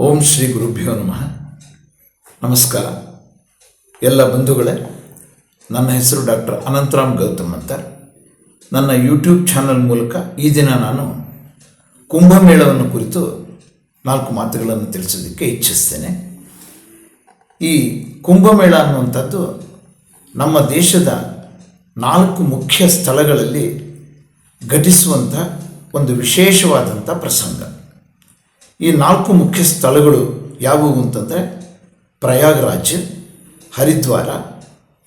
ಓಂ ಶ್ರೀ ಗುರುಭ್ಯೋ ನಮಃ. ನಮಸ್ಕಾರ. ಎಲ್ಲ ಬಂಧುಗಳೇ, ನನ್ನ ಹೆಸರು ಡಾಕ್ಟರ್ ಅನಂತರಾಮ್ ಗೌತಮ್ ಅಂತ. ನನ್ನ ಯೂಟ್ಯೂಬ್ ಚಾನಲ್ ಮೂಲಕ ಈ ದಿನ ನಾನು ಕುಂಭಮೇಳವನ್ನು ಕುರಿತು ನಾಲ್ಕು ಮಾತುಗಳನ್ನು ತಿಳಿಸೋದಕ್ಕೆ ಇಚ್ಛಿಸ್ತೇನೆ. ಈ ಕುಂಭಮೇಳ ಅನ್ನುವಂಥದ್ದು ನಮ್ಮ ದೇಶದ ನಾಲ್ಕು ಮುಖ್ಯ ಸ್ಥಳಗಳಲ್ಲಿ ಘಟಿಸುವಂಥ ಒಂದು ವಿಶೇಷವಾದಂಥ ಪ್ರಸಂಗ. ಈ ನಾಲ್ಕು ಮುಖ್ಯ ಸ್ಥಳಗಳು ಯಾವುವು ಅಂತಂದರೆ ಪ್ರಯಾಗ್ರಾಜ್, ಹರಿದ್ವಾರ,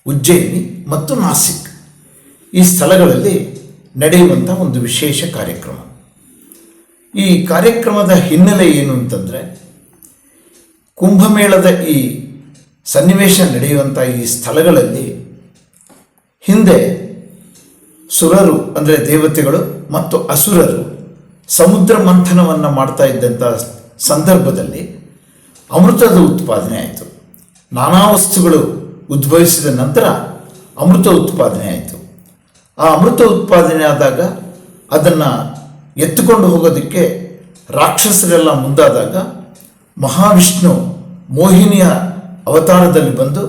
ಉಜ್ಜಯಿನಿ ಮತ್ತು ನಾಸಿಕ್. ಈ ಸ್ಥಳಗಳಲ್ಲಿ ನಡೆಯುವಂಥ ಒಂದು ವಿಶೇಷ ಕಾರ್ಯಕ್ರಮ. ಈ ಕಾರ್ಯಕ್ರಮದ ಹಿನ್ನೆಲೆ ಏನು ಅಂತಂದರೆ ಕುಂಭಮೇಳದ ಈ ಸನ್ನಿವೇಶ ನಡೆಯುವಂಥ ಈ ಸ್ಥಳಗಳಲ್ಲಿ ಹಿಂದೆ ಸುರರು ಅಂದರೆ ದೇವತೆಗಳು ಮತ್ತು ಅಸುರರು ಸಮುದ್ರ ಮಂಥನವನ್ನು ಮಾಡ್ತಾ ಇದ್ದಂಥ ಸಂದರ್ಭದಲ್ಲಿ ಅಮೃತದ ಉತ್ಪಾದನೆ ಆಯಿತು. ನಾನಾ ವಸ್ತುಗಳು ಉದ್ಭವಿಸಿದ ನಂತರ ಅಮೃತ ಉತ್ಪಾದನೆ ಆಯಿತು. ಆ ಅಮೃತ ಉತ್ಪಾದನೆ ಆದಾಗ ಅದನ್ನು ಎತ್ತುಕೊಂಡು ಹೋಗೋದಕ್ಕೆ ರಾಕ್ಷಸರೆಲ್ಲ ಮುಂದಾದಾಗ ಮಹಾವಿಷ್ಣು ಮೋಹಿನಿಯ ಅವತಾರದಲ್ಲಿ ಬಂದು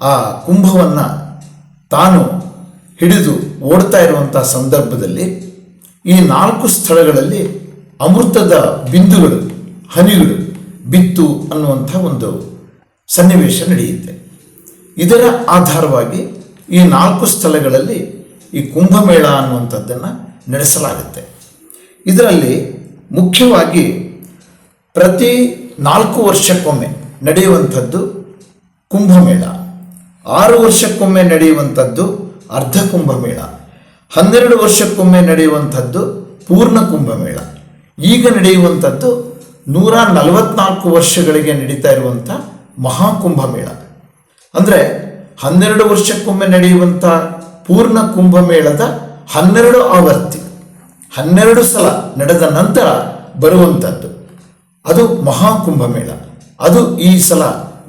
ಆ ಕುಂಭವನ್ನು ತಾನು ಹಿಡಿದು ಓಡ್ತಾ ಇರುವಂಥ ಸಂದರ್ಭದಲ್ಲಿ ಈ ನಾಲ್ಕು ಸ್ಥಳಗಳಲ್ಲಿ ಅಮೃತದ ಬಿಂದುಗಳು, ಹನಿಗಳು ಬಿತ್ತು ಅನ್ನುವಂಥ ಒಂದು ಸನ್ನಿವೇಶ ನಡೆಯುತ್ತೆ. ಇದರ ಆಧಾರವಾಗಿ ಈ ನಾಲ್ಕು ಸ್ಥಳಗಳಲ್ಲಿ ಈ ಕುಂಭಮೇಳ ಅನ್ನುವಂಥದ್ದನ್ನು ನಡೆಸಲಾಗುತ್ತೆ. ಇದರಲ್ಲಿ ಮುಖ್ಯವಾಗಿ ಪ್ರತಿ ನಾಲ್ಕು ವರ್ಷಕ್ಕೊಮ್ಮೆ ನಡೆಯುವಂಥದ್ದು ಕುಂಭಮೇಳ. ಆರು ವರ್ಷಕ್ಕೊಮ್ಮೆ ನಡೆಯುವಂಥದ್ದು ಅರ್ಧ ಕುಂಭಮೇಳ. ಹನ್ನೆರಡು ವರ್ಷಕ್ಕೊಮ್ಮೆ ನಡೆಯುವಂಥದ್ದು ಪೂರ್ಣ ಕುಂಭಮೇಳ. ಈಗ ನಡೆಯುವಂಥದ್ದು ನೂರ ನಲವತ್ನಾಲ್ಕು ವರ್ಷಗಳಿಗೆ ನಡೀತಾ ಇರುವಂಥ ಮಹಾಕುಂಭಮೇಳ. ಅಂದರೆ ಹನ್ನೆರಡು ವರ್ಷಕ್ಕೊಮ್ಮೆ ನಡೆಯುವಂಥ ಪೂರ್ಣ ಕುಂಭಮೇಳದ ಹನ್ನೆರಡು ಆವರ್ತಿ ಹನ್ನೆರಡು ಸಲ ನಡೆದ ನಂತರ ಬರುವಂಥದ್ದು. ಅದು ಮಹಾಕುಂಭಮೇಳ. ಅದು ಈ ಸಲ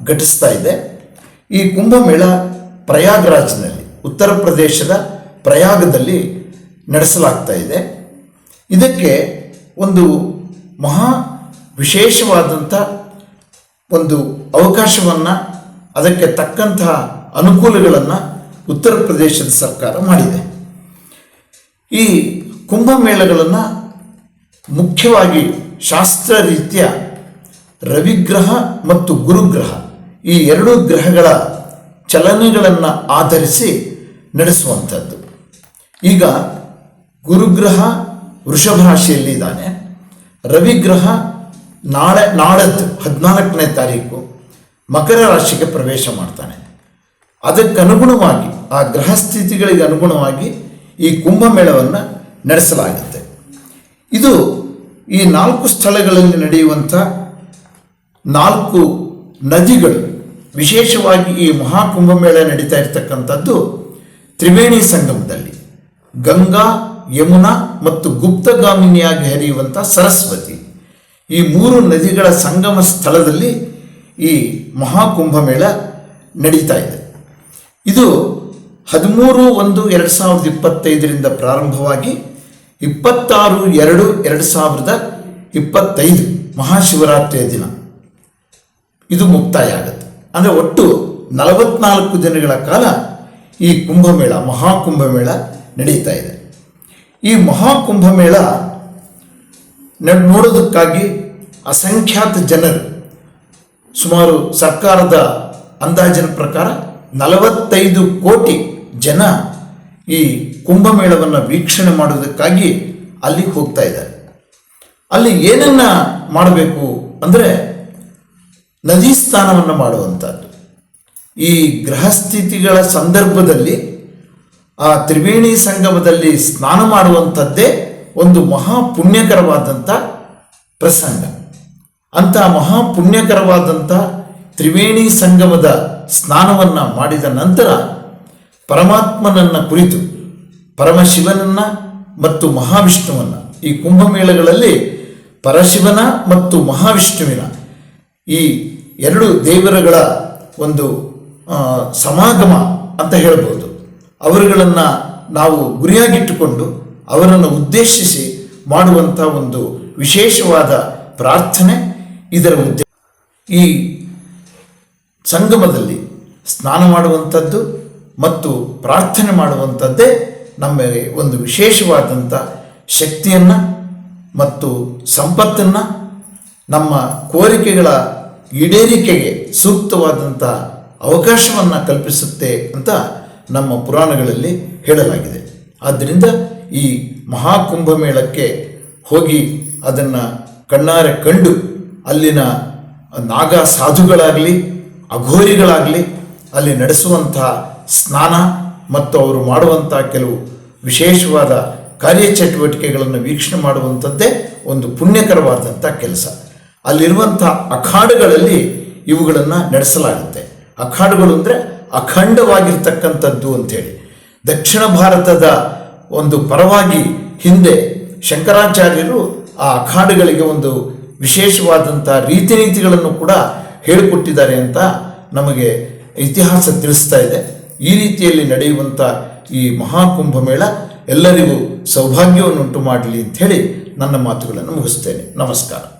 ಘಟಿಸ್ತಾ ಇದೆ. ಈ ಕುಂಭಮೇಳ ಪ್ರಯಾಗ್ರಾಜ್ನಲ್ಲಿ, ಉತ್ತರ ಪ್ರದೇಶದ ಪ್ರಯಾಗದಲ್ಲಿ ನಡೆಸಲಾಗ್ತಾ ಇದೆ. ಇದಕ್ಕೆ ಒಂದು ಮಹಾ ವಿಶೇಷವಾದಂಥ ಒಂದು ಅವಕಾಶವನ್ನು, ಅದಕ್ಕೆ ತಕ್ಕಂತಹ ಅನುಕೂಲಗಳನ್ನು ಉತ್ತರ ಪ್ರದೇಶದ ಸರ್ಕಾರ ಮಾಡಿದೆ. ಈ ಕುಂಭಮೇಳಗಳನ್ನು ಮುಖ್ಯವಾಗಿ ಶಾಸ್ತ್ರ ರೀತಿಯ ರವಿಗ್ರಹ ಮತ್ತು ಗುರುಗ್ರಹ ಈ ಎರಡೂ ಗ್ರಹಗಳ ಚಲನೆಗಳನ್ನು ಆಧರಿಸಿ ನಡೆಸುವಂಥದ್ದು. ಈಗ ಗುರುಗ್ರಹ ವೃಷಭ ರಾಶಿಯಲ್ಲಿ ಇದ್ದಾನೆ. ರವಿಗ್ರಹ ನಾಳೆ ನಾಳದ್ದು ಹದಿನಾಲ್ಕನೇ ತಾರೀಕು ಮಕರ ರಾಶಿಗೆ ಪ್ರವೇಶ ಮಾಡ್ತಾನೆ. ಅದಕ್ಕನುಗುಣವಾಗಿ, ಆ ಗ್ರಹ ಸ್ಥಿತಿಗಳಿಗೆ ಅನುಗುಣವಾಗಿ ಈ ಕುಂಭಮೇಳವನ್ನು ನಡೆಸಲಾಗುತ್ತೆ. ಇದು ಈ ನಾಲ್ಕು ಸ್ಥಳಗಳಲ್ಲಿ ನಡೆಯುವಂಥ ನಾಲ್ಕು ನದಿಗಳು, ವಿಶೇಷವಾಗಿ ಈ ಮಹಾಕುಂಭಮೇಳ ನಡೀತಾ ಇರತಕ್ಕಂಥದ್ದು ತ್ರಿವೇಣಿ ಸಂಗಮದಲ್ಲಿ. ಗಂಗಾ, ಯಮುನಾ ಮತ್ತು ಗುಪ್ತಗಾಮಿನಿಯಾಗಿ ಹರಿಯುವಂಥ ಸರಸ್ವತಿ. ಈ ಮೂರು ನದಿಗಳ ಸಂಗಮ ಸ್ಥಳದಲ್ಲಿ ಈ ಮಹಾಕುಂಭಮೇಳ ನಡೀತಾ ಇದೆ. ಇದು ಹದಿಮೂರು ಒಂದು ಎರಡು ಸಾವಿರದ ಇಪ್ಪತ್ತೈದರಿಂದ ಪ್ರಾರಂಭವಾಗಿ ಇಪ್ಪತ್ತಾರು ಎರಡು ಎರಡು ಸಾವಿರದ ಇಪ್ಪತ್ತೈದು ಮಹಾಶಿವರಾತ್ರಿಯ ದಿನ. ಇದು ಮುಕ್ತಾಯ ಆಗುತ್ತೆ. ಅಂದರೆ ಒಟ್ಟು ನಲವತ್ನಾಲ್ಕು ದಿನಗಳ ಕಾಲ ಈ ಕುಂಭಮೇಳ, ಮಹಾಕುಂಭಮೇಳ ನಡೀತಾ ಇದೆ. ಈ ಮಹಾಕುಂಭಮೇಳ ನೋಡೋದಕ್ಕಾಗಿ ಅಸಂಖ್ಯಾತ ಜನರು, ಸುಮಾರು ಸರ್ಕಾರದ ಅಂದಾಜಿನ ಪ್ರಕಾರ ನಲವತ್ತೈದು ಕೋಟಿ ಜನ ಈ ಕುಂಭಮೇಳವನ್ನು ವೀಕ್ಷಣೆ ಮಾಡೋದಕ್ಕಾಗಿ ಅಲ್ಲಿಗೆ ಹೋಗ್ತಾ ಇದ್ದಾರೆ. ಅಲ್ಲಿ ಏನನ್ನ ಮಾಡಬೇಕು ಅಂದರೆ ನದಿ ಸ್ನಾನವನ್ನು ಮಾಡುವಂಥದ್ದು. ಈ ಗೃಹಸ್ಥಿತಿಗಳ ಸಂದರ್ಭದಲ್ಲಿ ಆ ತ್ರಿವೇಣಿ ಸಂಗಮದಲ್ಲಿ ಸ್ನಾನ ಮಾಡುವಂಥದ್ದೇ ಒಂದು ಮಹಾ ಪುಣ್ಯಕರವಾದಂಥ ಪ್ರಸಂಗ. ಅಂಥ ಮಹಾ ಪುಣ್ಯಕರವಾದಂಥ ತ್ರಿವೇಣಿ ಸಂಗಮದ ಸ್ನಾನವನ್ನು ಮಾಡಿದ ನಂತರ ಪರಮಾತ್ಮನನ್ನು ಕುರಿತು, ಪರಮಶಿವನನ್ನು ಮತ್ತು ಮಹಾವಿಷ್ಣುವನ್ನು, ಈ ಕುಂಭಮೇಳಗಳಲ್ಲಿ ಪರಶಿವನ ಮತ್ತು ಮಹಾವಿಷ್ಣುವಿನ ಈ ಎರಡು ದೇವರುಗಳ ಒಂದು ಸಮಾಗಮ ಅಂತ ಹೇಳ್ಬೋದು. ಅವರುಗಳನ್ನು ನಾವು ಗುರಿಯಾಗಿಟ್ಟುಕೊಂಡು ಅವರನ್ನು ಉದ್ದೇಶಿಸಿ ಮಾಡುವಂಥ ಒಂದು ವಿಶೇಷವಾದ ಪ್ರಾರ್ಥನೆ ಇದರ ಉದ್ದೇಶ. ಈ ಸಂಗಮದಲ್ಲಿ ಸ್ನಾನ ಮಾಡುವಂಥದ್ದು ಮತ್ತು ಪ್ರಾರ್ಥನೆ ಮಾಡುವಂಥದ್ದೇ ನಮ್ಮ ಒಂದು ವಿಶೇಷವಾದಂಥ ಶಕ್ತಿಯನ್ನು ಮತ್ತು ಸಂಪತ್ತನ್ನು ನಮ್ಮ ಕೋರಿಕೆಗಳ ಈಡೇರಿಕೆಗೆ ಸೂಕ್ತವಾದಂಥ ಅವಕಾಶವನ್ನು ಕಲ್ಪಿಸುತ್ತೆ ಅಂತ ನಮ್ಮ ಪುರಾಣಗಳಲ್ಲಿ ಹೇಳಲಾಗಿದೆ. ಆದ್ದರಿಂದ ಈ ಮಹಾಕುಂಭಮೇಳಕ್ಕೆ ಹೋಗಿ ಅದನ್ನು ಕಣ್ಣಾರೆ ಕಂಡು ಅಲ್ಲಿನ ನಾಗ ಸಾಧುಗಳಾಗಲಿ, ಅಘೋರಿಗಳಾಗಲಿ ಅಲ್ಲಿ ನಡೆಸುವಂಥ ಸ್ನಾನ ಮತ್ತು ಅವರು ಮಾಡುವಂಥ ಕೆಲವು ವಿಶೇಷವಾದ ಕಾರ್ಯಚಟುವಟಿಕೆಗಳನ್ನು ವೀಕ್ಷಣೆ ಮಾಡುವಂಥದ್ದೇ ಒಂದು ಪುಣ್ಯಕರವಾದಂಥ ಕೆಲಸ. ಅಲ್ಲಿರುವಂಥ ಅಖಾಡುಗಳಲ್ಲಿ ಇವುಗಳನ್ನು ನಡೆಸಲಾಗುತ್ತೆ. ಅಖಾಡುಗಳು ಅಂದರೆ ಅಖಂಡವಾಗಿರ್ತಕ್ಕಂಥದ್ದು ಅಂಥೇಳಿ. ದಕ್ಷಿಣ ಭಾರತದ ಒಂದು ಪರವಾಗಿ ಹಿಂದೆ ಶಂಕರಾಚಾರ್ಯರು ಆ ಅಖಾಡಗಳಿಗೆ ಒಂದು ವಿಶೇಷವಾದಂಥ ರೀತಿ ನೀತಿಗಳನ್ನು ಕೂಡ ಹೇಳಿಕೊಟ್ಟಿದ್ದಾರೆ ಅಂತ ನಮಗೆ ಇತಿಹಾಸ ತಿಳಿಸ್ತಾ ಇದೆ. ಈ ರೀತಿಯಲ್ಲಿ ನಡೆಯುವಂಥ ಈ ಮಹಾಕುಂಭಮೇಳ ಎಲ್ಲರಿಗೂ ಸೌಭಾಗ್ಯವನ್ನುಂಟು ಮಾಡಲಿ ಅಂಥೇಳಿ ನನ್ನ ಮಾತುಗಳನ್ನು ಮುಗಿಸ್ತೇನೆ. ನಮಸ್ಕಾರ.